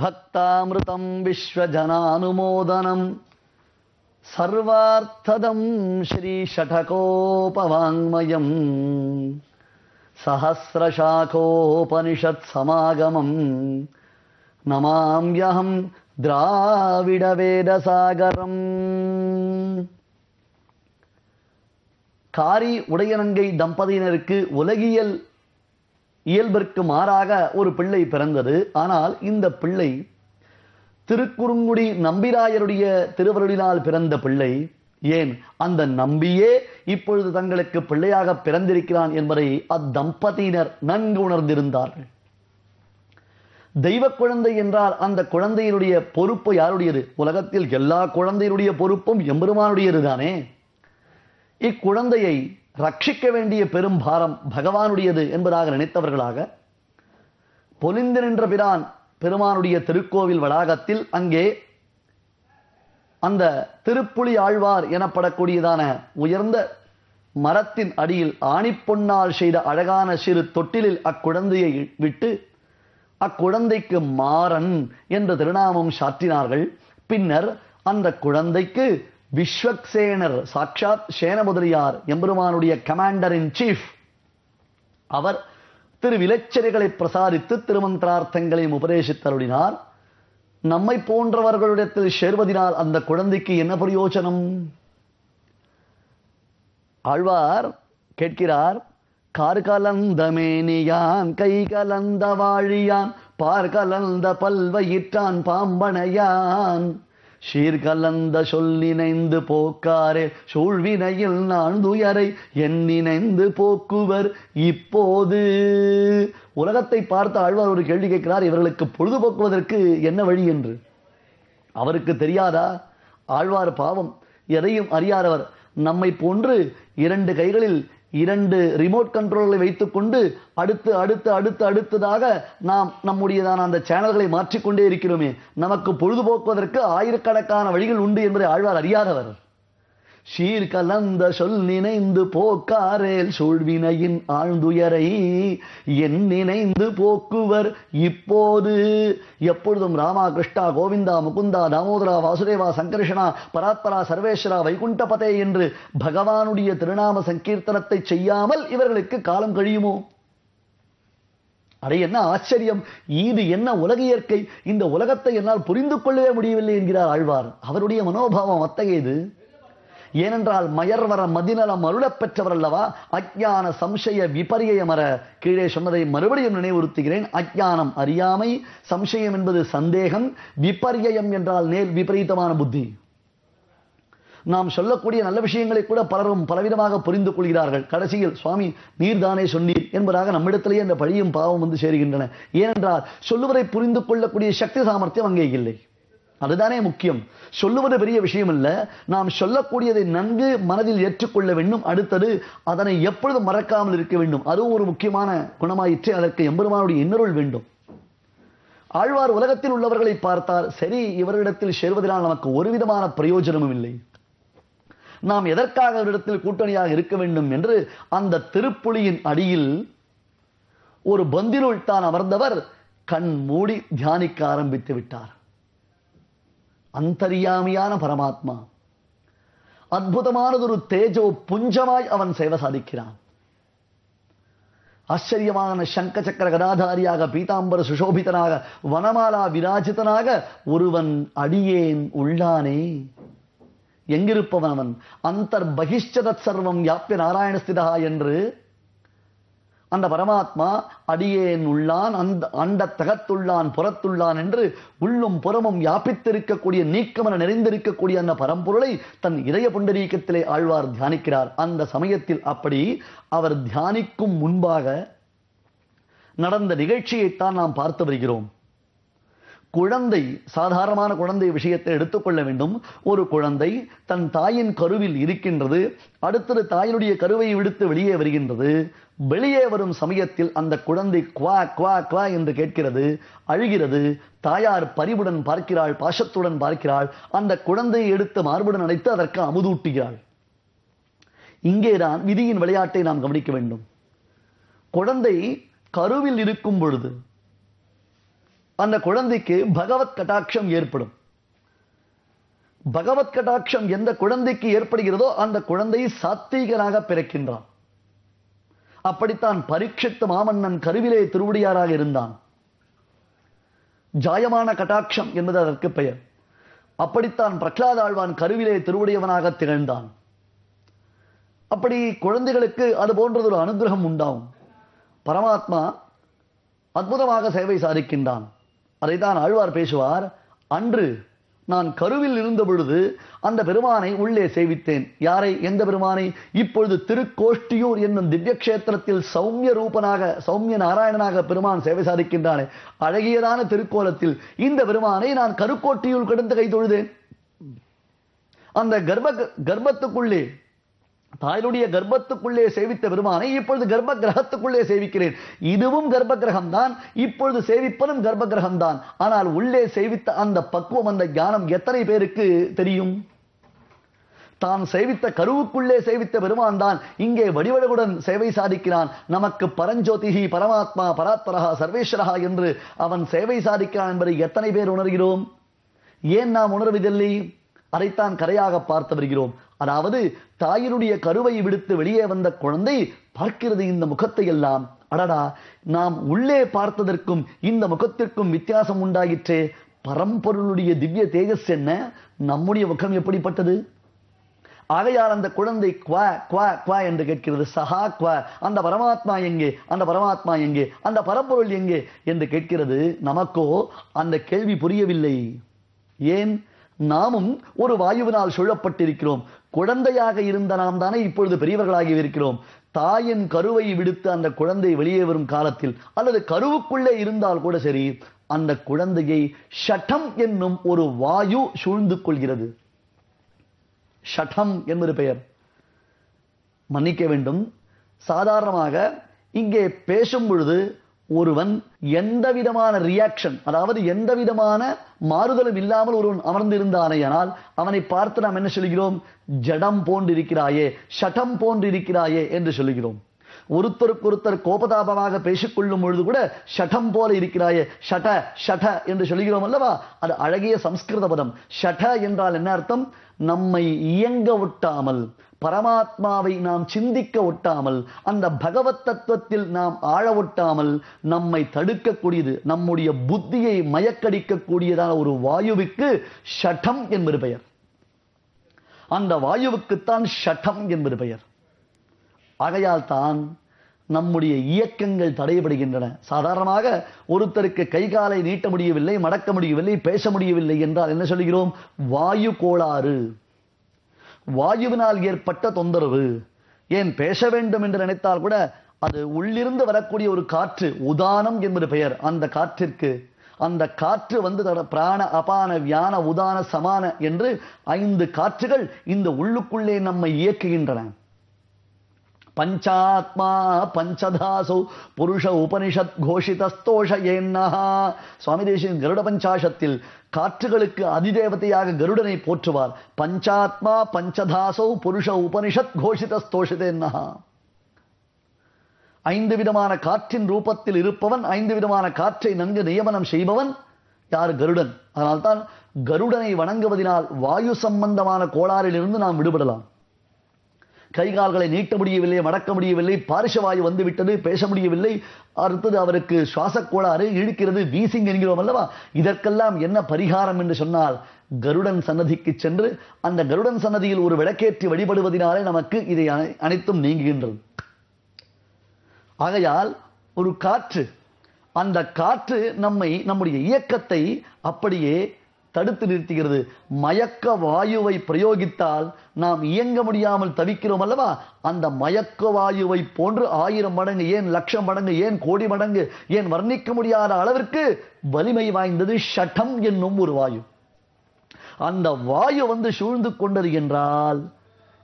भक्तामृतं विश्वजनानुमोदनं सर्वार्थदं श्रीषठकोपवाङ्मयं सहस्रशाखोपनिषत्समागमं नमाम्यहं द्राविडवेदसागरम् காரி உடையனங்கை தம்பதியினருக்கு உலகியல் இயல்பிற்கு மாறாக ஒரு பிள்ளை பிறந்தது. ஆனால் இந்த பிள்ளை திருக்குறுங்குடி நம்பிராயருடைய திருவருளினால் பிறந்த பிள்ளை. ஏன்? அந்த நம்பியே இப்பொழுது தங்களுக்கு பிள்ளையாக பிறந்திருக்கிறான் என்பதை அத்தம்பதியினர் நன்கு உணர்ந்திருந்தார்கள். தெய்வ குழந்தை என்றால் அந்த குழந்தையினுடைய பொறுப்பு யாருடையது? உலகத்தில் எல்லா குழந்தையினுடைய பொறுப்பும் எம்பெருமானுடையது தானே இக்குழந்தையை ரட்சிக்க வேண்டிய பெரும் பாரம் பகவானுடையது என்பதாக நினைத்தவர்களாக பொலிந்து நின்ற பிரான் பெருமானுடைய திருக்கோவில் வளாகத்தில் அங்கே அந்த திருப்புலி ஆழ்வார் எனப்படக்கூடியதான உயர்ந்த மரத்தின் அடியில் ஆணிப்பொன்னால் செய்த அழகான சிறு தொட்டிலில் அக்குழந்தையை விட்டு அக்குழந்தைக்கு மாறன் என்ற திருநாமம் சாற்றினார்கள். பின்னர் அந்த குழந்தைக்கு விஸ்வக்சேனர் சாட்சாத் சேனமுதலியார் எம்பெருமானுடைய கமாண்டர் இன் சீஃப் அவர் திரு விலச்சரிகளை பிரசாரித்து திருமந்திரார்த்தங்களையும் உபதேசித்தருளினார் நம்மை போன்றவர்களிடத்தில் சேர்வதினால் அந்த குழந்தைக்கு என்ன பிரயோஜனம்? ஆழ்வார் கேட்கிறார் கார் கலந்த மேனியான் கை கலந்த வாழியான் பார் கலந்த பல்வயிற்றான் பாம்பனையான் சீர்கலந்த சொல்லினைந்து போக்காரே சூழ்வினையில் நான் துயரை எண்ணினைந்து போக்குவர் இப்போது. உலகத்தை பார்த்து ஆழ்வார் ஒரு கேள்வி கேட்கிறார் இவர்களுக்கு பொழுதுபோக்குவதற்கு என்ன வழி என்று? அவருக்கு தெரியாதா? ஆழ்வார் பாவம் எதையும் அறியாதவர். நம்மை போன்று இரண்டு கைகளில் இரண்டு ரிமோட் கண்ட்ரோல்களை வைத்துக்கொண்டு அடுத்து அடுத்து அடுத்து அடுத்ததாக நாம் நம்முடையதான அந்த சேனல்களை மாற்றிக்கொண்டே இருக்கிறோமே. நமக்கு பொழுதுபோக்குவதற்கு ஆயிரக்கணக்கான வழிகள் உண்டு என்பதை ஆழ்வார் அறியாதவர். சீர் கலந்த சொல் நினைந்து போக்காரேல் சூழ்வினையின் ஆழ்ந்துயரை. என் நினைந்து போக்குவர் இப்போது. எப்பொழுதும் ராமா கிருஷ்ணா கோவிந்தா முகுந்தா தாமோதரா வாசுதேவா சங்கர்ஷனா பராத்பரா சர்வேஸ்வரா வைகுண்டபதே என்று பகவானுடைய திருநாம சங்கீர்த்தனத்தை செய்யாமல் இவர்களுக்கு காலம் கழியுமோ? அடை என்ன ஆச்சரியம்! இது என்ன உலக இயற்கை? இந்த உலகத்தை என்னால் புரிந்து கொள்ளவே முடியவில்லை என்கிறார் ஆழ்வார். அவருடைய மனோபாவம் அத்தகையது. ஏனென்றால் மயர்வர மதிநலம் அருளப்பெற்றவர் அல்லவா அஜ்ஞான சம்சய விபரியமர கீழே சொன்னதை மறுபடியும் நினைவுறுத்துகிறேன். அஜ்ஞானம் அறியாமை சம்சயம் என்பது சந்தேகம் விபரியம் என்றால் நேர் விபரீதமான புத்தி. நாம் சொல்லக்கூடிய நல்ல விஷயங்களை கூட பலரும் பலவிதமாக புரிந்து கொள்கிறார்கள். கடைசியில் சுவாமி நீர்தானே சொன்னீர் என்பதாக நம்மிடத்திலேயே அந்த பழியும் பாவம் வந்து சேருகின்றன. ஏனென்றால் சொல்லுவதை புரிந்து கொள்ளக்கூடிய சக்தி சாமர்த்தியம் அங்கே இல்லை. அதுதானே முக்கியம். சொல்லுவது பெரிய விஷயம் இல்லை நாம் சொல்லக்கூடியதை நன்கு மனதில் ஏற்றுக்கொள்ள வேண்டும். அடுத்தது அதனை எப்பொழுதும் மறக்காமல் இருக்க வேண்டும். அதுவும் ஒரு முக்கியமான குணமாயிற்று அதற்கு எம்பெருமானுடைய இன்னருள் வேண்டும். ஆழ்வார் உலகத்தில் உள்ளவர்களை பார்த்தால் சரி இவரிடத்தில் சேர்வதனால் நமக்கு ஒரு விதமான பிரயோஜனமும் இல்லை. நாம் எதற்காக அவரிடத்தில் கூட்டணியாக இருக்க வேண்டும் என்று அந்த திருப்புலியின் அடியில் ஒரு பந்தினுள் தான் அமர்ந்தவர் கண் மூடி தியானிக்க ஆரம்பித்து விட்டார். அந்தரியாமியான பரமாத்மா. அற்புதமானதொரு தேஜோ புஞ்சமாய் அவன் சேவை சாதிக்கிறான். ஆச்சரியமான சங்க சக்கர கதாதாரியாக பீதாம்பர சுஷோபிதனாக வனமாலா விராஜிதனாக ஒருவன் அடியேன் உள்ளானே. எங்கிருப்பவன் அவன்? அந்தர் பகிஷ்டதத் சர்வம் யாப்பிய நாராயணஸ்திதா என்று அந்த பரமாத்மா அடியேன் உள்ளான் அந்த அண்ட தகத்துள்ளான் புறத்துள்ளான் என்று உள்ளும் புறமும் யாபித்திருக்கக்கூடிய நீக்கமன நிறைந்திருக்கக்கூடிய அந்த பரம்பொருளை தன் இதய புண்டரீக்கத்திலே ஆழ்வார் தியானிக்கிறார். அந்த சமயத்தில் அப்படி அவர் தியானிக்கும் முன்பாக நடந்த நிகழ்ச்சியைத்தான் நாம் பார்த்து வருகிறோம். குழந்தை சாதாரணமான குழந்தை விஷயத்தை எடுத்துக்கொள்ள வேண்டும். ஒரு குழந்தை தன் தாயின் கருவில் இருக்கின்றது அடுத்தது தாயினுடைய கருவை விடுத்து வெளியே வருகின்றது. வெளியே வரும் சமயத்தில் அந்த குழந்தை குவா குவா குவா என்று கேட்கிறது அழுகிறது. தாயார் பரிவுடன் பார்க்கிறாள் பாசத்துடன் பார்க்கிறாள். அந்த குழந்தையை எடுத்து மார்புடன் அடைத்து அதற்கு அமுதூட்டுகிறாள். இங்கேதான் விதியின் விளையாட்டை நாம் கவனிக்க வேண்டும். குழந்தை கருவில் இருக்கும் பொழுது அந்த குழந்தைக்கு பகவத் கட்டாட்சம் ஏற்படும். பகவத் கட்டாட்சம் எந்த குழந்தைக்கு ஏற்படுகிறதோ அந்த குழந்தை சாத்வீகனாக பிறக்கின்றான். அப்படித்தான் பரீட்சித்து மாமன்னன் கருவிலே திருவுடியாராக இருந்தான். ஜாயமான கட்டாட்சம் என்பது அதற்கு பெயர். அப்படித்தான் பிரகலாத ஆழ்வான் கருவிலே திருவுடையவனாக திகழ்ந்தான். அப்படி குழந்தைகளுக்கு அது போன்றது ஒரு அனுகிரகம் உண்டாகும். பரமாத்மா அற்புதமாக சேவை சாதிக்கின்றான். அதைத்தான் ஆழ்வார் பேசுவார் அன்று நான் கருவில் இருந்த பொழுது அந்த பெருமானை உள்ளே சேவித்தேன். யாரை? எந்த பெருமானை? இப்பொழுது திருக்கோஷ்டியூர் என்னும் திவ்ய கஷேத்திரத்தில் சௌமிய ரூபனாக சௌமிய நாராயணனாக பெருமான் சேவை சாதிக்கின்றானே. அழகியதான திருக்கோலத்தில் இந்த பெருமானை நான் கருக்கோட்டியுள் கிடந்து கை தொழுதேன். அந்த கர்ப்ப கர்ப்பத்துக்குள்ளே தாயினுடைய கர்ப்பத்துக்குள்ளே சேவித்த பெருமானை இப்பொழுது கர்ப்ப கிரகத்துக்குள்ளே சேவிக்கிறேன். இதுவும் கர்ப்ப கிரகம் தான் இப்பொழுது சேவிப்பதும் கர்ப்ப கிரகம் தான் ஆனால் உள்ளே சேவித்த அந்த பக்குவம் அந்த ஞானம் எத்தனை பேருக்கு தெரியும்? தான் சேவித்த கருவுக்குள்ளே சேவித்த பெருமான் தான் இங்கே வடிவழகுடன் சேவை சாதிக்கிறான். நமக்கு பரஞ்சோதிகி பரமாத்மா பராத்பரகா சர்வேஸ்வரகா என்று அவன் சேவை சாதிக்கிறான் என்பதை எத்தனை பேர் உணர்கிறோம்? ஏன் நாம் உணர்வதில்லை? அதைத்தான் கரையாக பார்த்து வருகிறோம். அதாவது தாயினுடைய கருவை விடுத்து வெளியே வந்த குழந்தை பார்க்கிறது இந்த முகத்தை எல்லாம். அடடா நாம் உள்ளே பார்த்ததற்கும் இந்த முகத்திற்கும் வித்தியாசம் உண்டாயிற்றே. பரம்பொருளுடைய திவ்ய தேஜஸ் என்ன? நம்முடைய முகம் எப்படிப்பட்டது? ஆகையால் அந்த குழந்தை குவா குவா குவா என்று கேட்கிறது. சஹா குவா. அந்த பரமாத்மா எங்கே? அந்த பரமாத்மா எங்கே? அந்த பரம்பொருள் எங்கே? என்று கேட்கிறது. நமக்கோ அந்த கேள்வி புரியவில்லை. ஏன்? நாமும் ஒரு வாயுவினால் சூழப்பட்டிருக்கிறோம். குழந்தையாக இருந்த நாம் தானே இப்பொழுது பெரியவர்களாகி இருக்கிறோம். தாயின் கருவை விடுத்து அந்த குழந்தை வெளியே வரும் காலத்தில் அல்லது கருவுக்குள்ளே இருந்தால் கூட சரி அந்த குழந்தையை ஷட்டம் என்னும் ஒரு வாயு சூழ்ந்து கொள்கிறது. ஷட்டம் என்பது பெயர். மன்னிக்க வேண்டும். சாதாரணமாக இங்கே பேசும் பொழுது ஒருவன் எந்த விதமான ரியாக்ஷன் அதாவது எந்த விதமான மாறுதலும் இல்லாமல் ஒருவன் அமர்ந்திருந்தானேயானால் அவனை பார்த்து நாம் என்ன சொல்கிறோம்? ஜடம் போன்றிருக்கிறாயே ஷடம் போன்றிருக்கிறாயே என்று சொல்லுகிறோம் ஒருத்தருக்கு ஒருத்தர் கோபதாபமாக பேசிக்கொள்ளும் பொழுது கூட ஷடம் போல இருக்கிறாயே ஷட ஷட என்று சொல்கிறோம் அல்லவா? அது அழகிய சம்ஸ்கிருத பதம். ஷட என்றால் என்ன அர்த்தம்? நம்மை இயங்க விட்டாமல் பரமாத்மாவை நாம் சிந்திக்க ஒட்டாமல் அந்த பகவத் தத்துவத்தில் நாம் ஆழ ஒட்டாமல் நம்மை தடுக்கக்கூடியது நம்முடைய புத்தியை மயக்கடிக்கக்கூடியதான ஒரு வாயுவுக்கு ஷடம் என்பது பெயர். அந்த வாயுவுக்குத்தான் ஷடம் என்பது பெயர். ஆகையால் தான் நம்முடைய இயக்கங்கள் தடைபடுகின்றன. சாதாரணமாக ஒருத்தருக்கு கை காலை நீட்ட முடியவில்லை மடக்க முடியவில்லை பேச முடியவில்லை என்றால் என்ன சொல்கிறோம் வாயு கோளாறு. வாயுவினால் ஏற்பட்ட தொந்தரவு. ஏன் பேச வேண்டும் என்று நினைத்தால் கூட அது உள்ளிருந்து வரக்கூடிய ஒரு காற்று உதானம் என்பது பெயர். அந்த காற்றிற்கு அந்த காற்று வந்து தட- பிராண அபான வியான உதான சமான என்று ஐந்து காற்றுகள் இந்த உள்ளுக்குள்ளே நம்மை இயக்குகின்றன. பஞ்சாத்மா பஞ்சதாசோ புருஷ உபனிஷத் கோஷிதஸ்தோஷ ஏன்னஹா சுவாமி தேசியன் கருட பஞ்சாஷத்தில் காற்றுகளுக்கு அதிதேவதையாக கருடனை போற்றுவார் பஞ்சாத்மா பஞ்சதாசோ புருஷ உபனிஷத் கோஷிதஸ்தோஷதேன்னஹா ஐந்து விதமான காற்றின் ரூபத்தில் இருப்பவன் ஐந்து விதமான காற்றை நன்கு நியமனம் செய்பவன் யார் கருடன் அதனால்தான் கருடனை வணங்குவதினால் வாயு சம்பந்தமான கோளாறிலிருந்து நாம் விடுபடலாம் கை கால்களை நீட்ட முடியவில்லை மடக்க முடியவில்லை பாரிஷவாயு வந்துவிட்டது பேச முடியவில்லை. அடுத்தது அவருக்கு சுவாசக்கோளாறு இழுக்கிறது வீசிங் என்கிறோம் அல்லவா? இதற்கெல்லாம் என்ன பரிகாரம் என்று சொன்னால் கருடன் சன்னதிக்கு சென்று அந்த கருடன் சன்னதியில் ஒரு விளக்கேற்றி வழிபடுவதினாலே நமக்கு இதை அனை- அனைத்தும் நீங்குகின்றது. ஆகையால் ஒரு காற்று அந்த காற்று நம்மை நம்முடைய இயக்கத்தை அப்படியே தடுத்து நிறுத்துகிறது. மயக்க வாயுவை பிரயோகித்தால் நாம் இயங்க முடியாமல் தவிக்கிறோம் அல்லவா? அந்த மயக்க வாயுவை போன்று ஆயிரம் மடங்கு ஏன் லட்சம் மடங்கு ஏன் கோடி மடங்கு ஏன் வர்ணிக்க முடியாத அளவிற்கு வலிமை வாய்ந்தது ஷட்டம் என்னும் ஒரு வாயு. அந்த வாயு வந்து சூழ்ந்து கொண்டது என்றால்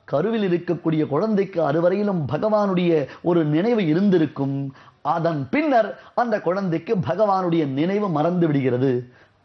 கருவில் இருக்கக்கூடிய குழந்தைக்கு அறுவரையிலும் பகவானுடைய ஒரு நினைவு இருந்திருக்கும். அதன் பின்னர் அந்த குழந்தைக்கு பகவானுடைய நினைவு மறந்து விடுகிறது.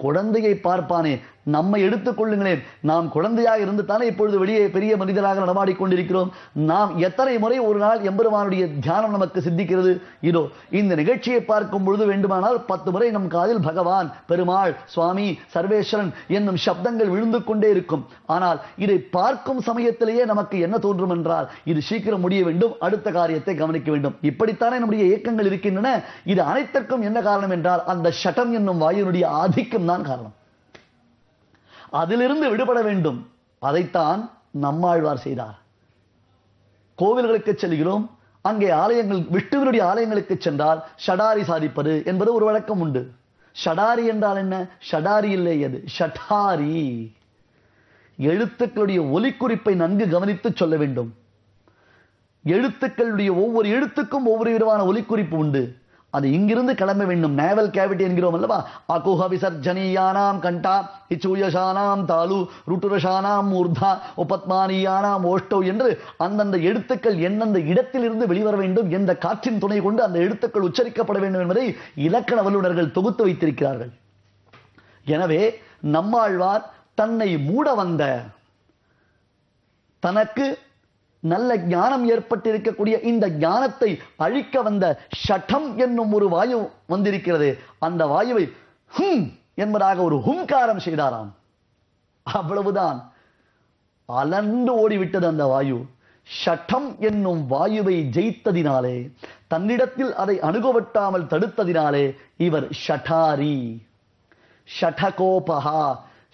குழந்தையை பார்ப்பானே? நம்மை எடுத்துக் கொள்ளுங்களேன். நாம் குழந்தையாக இருந்து தானே இப்பொழுது வெளியே பெரிய மனிதராக நடமாடிக் கொண்டிருக்கிறோம். நாம் எத்தனை முறை ஒரு நாள் எம்பெருமானுடைய தியானம் நமக்கு சித்திக்கிறது? இதோ இந்த நிகழ்ச்சியை பார்க்கும் பொழுது வேண்டுமானால் பத்து முறை நம் காதில் பகவான் பெருமாள் சுவாமி சர்வேஸ்வரன் என்னும் சப்தங்கள் விழுந்து கொண்டே இருக்கும். ஆனால் இதை பார்க்கும் சமயத்திலேயே நமக்கு என்ன தோன்றும் என்றால் இது சீக்கிரம் முடிய வேண்டும் அடுத்த காரியத்தை கவனிக்க வேண்டும். இப்படித்தானே நம்முடைய இயக்கங்கள் இருக்கின்றன. இது அனைத்திற்கும் என்ன காரணம் என்றால் அந்த சட்டம் என்னும் வாயுனுடைய ஆதிக்கம் தான் காரணம். அதிலிருந்து விடுபட வேண்டும். அதைத்தான் நம்மாழ்வார் செய்தார். கோவில்களுக்கு செல்கிறோம். அங்கே ஆலயங்கள் விஷ்ணுவினுடைய ஆலயங்களுக்கு சென்றால் ஷடாரி சாதிப்பது என்பது ஒரு வழக்கம் உண்டு. ஷடாரி என்றால் என்ன? ஷடாரி இல்லை அது ஷடாரி. எழுத்துக்களுடைய ஒலிக்குறிப்பை நன்கு கவனித்து சொல்ல வேண்டும். எழுத்துக்களுடைய ஒவ்வொரு எழுத்துக்கும் ஒவ்வொரு விதமான ஒலிக்குறிப்பு உண்டு. அது இங்கிருந்து கிளம்ப வேண்டும். நேவல் கேவிட்டி என்கிறோம் அல்லவா? அகுஹ விசர்ஜனீயானாம் கண்டா இச்சூயசானாம் தாலு ருட்டுரஷானாம் மூர்தா உபத்மானியானாம் ஓஷ்டோ என்று அந்தந்த எழுத்துக்கள் எந்தெந்த இடத்திலிருந்து வெளிவர வேண்டும் எந்த காற்றின் துணை கொண்டு அந்த எழுத்துக்கள் உச்சரிக்கப்பட வேண்டும் என்பதை இலக்கண வல்லுநர்கள் தொகுத்து வைத்திருக்கிறார்கள். எனவே நம்மாழ்வார் தன்னை மூட வந்த தனக்கு நல்ல ஞானம் ஏற்பட்டிருக்கக்கூடிய இந்த ஞானத்தை அழிக்க வந்த ஷட்டம் என்னும் ஒரு வாயு வந்திருக்கிறது. அந்த வாயுவை ஹும் என்பதாக ஒரு ஹுங்காரம் செய்தாராம். அவ்வளவுதான். அலண்டு ஓடிவிட்டது அந்த வாயு. ஷட்டம் என்னும் வாயுவை ஜெயித்ததினாலே தன்னிடத்தில் அதை அணுகவட்டாமல் தடுத்ததினாலே இவர் ஷட்டாரி ஷடகோபகா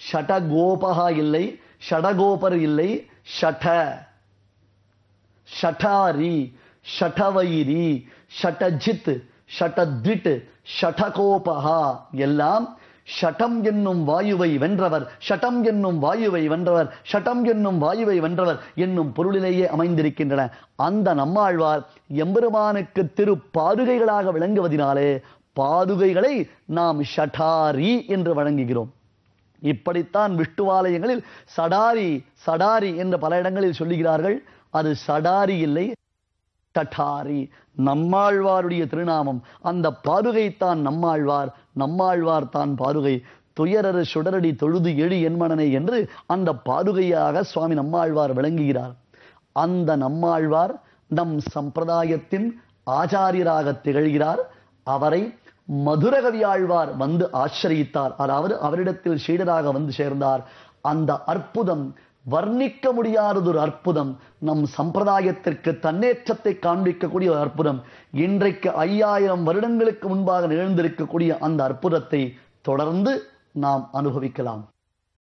ஷடகோபகா இல்லை ஷடகோபர் இல்லை ஷட. ஷட்டாரி ஷடவைரி ஷடஜித் ஷடத்விட் ஷடகோபகா எல்லாம் ஷட்டம் என்னும் வாயுவை வென்றவர் ஷட்டம் என்னும் வாயுவை வென்றவர் ஷட்டம் என்னும் வாயுவை வென்றவர் என்னும் பொருளிலேயே அமைந்திருக்கின்றன. அந்த நம்மாழ்வார் எம்பெருமானுக்கு திரு பாதுகைகளாக விளங்குவதினாலே பாதுகைகளை நாம் ஷடாரி என்று வழங்குகிறோம். இப்படித்தான் விஷ்ணுவாலயங்களில் சடாரி சடாரி என்று பல இடங்களில் சொல்லுகிறார்கள். அது சடாரி இல்லை தட்டாரி. நம்மாழ்வாருடைய திருநாமம். அந்த பாதுகைத்தான் நம்மாழ்வார் நம்மாழ்வார் தான் பாதுகை. துயரறு சுடரடி தொழுது எழு என்மனனை என்று அந்த பாதுகையாக சுவாமி நம்மாழ்வார் விளங்குகிறார். அந்த நம்மாழ்வார் நம் சம்பிரதாயத்தின் ஆச்சாரியராக திகழ்கிறார். அவரை மதுரகவி ஆழ்வார் வந்து ஆசிரியித்தார் அதாவது அவரிடத்தில் சீடராக வந்து சேர்ந்தார். அந்த அற்புதம் வர்ணிக்க முடியாததொரு அற்புதம். நம் சம்பிரதாயத்திற்கு தன்னேற்றத்தை காண்பிக்கக்கூடிய ஒரு அற்புதம். இன்றைக்கு ஐயாயிரம் வருடங்களுக்கு முன்பாக நிகழ்ந்திருக்கக்கூடிய அந்த அற்புதத்தை தொடர்ந்து நாம் அனுபவிக்கலாம்.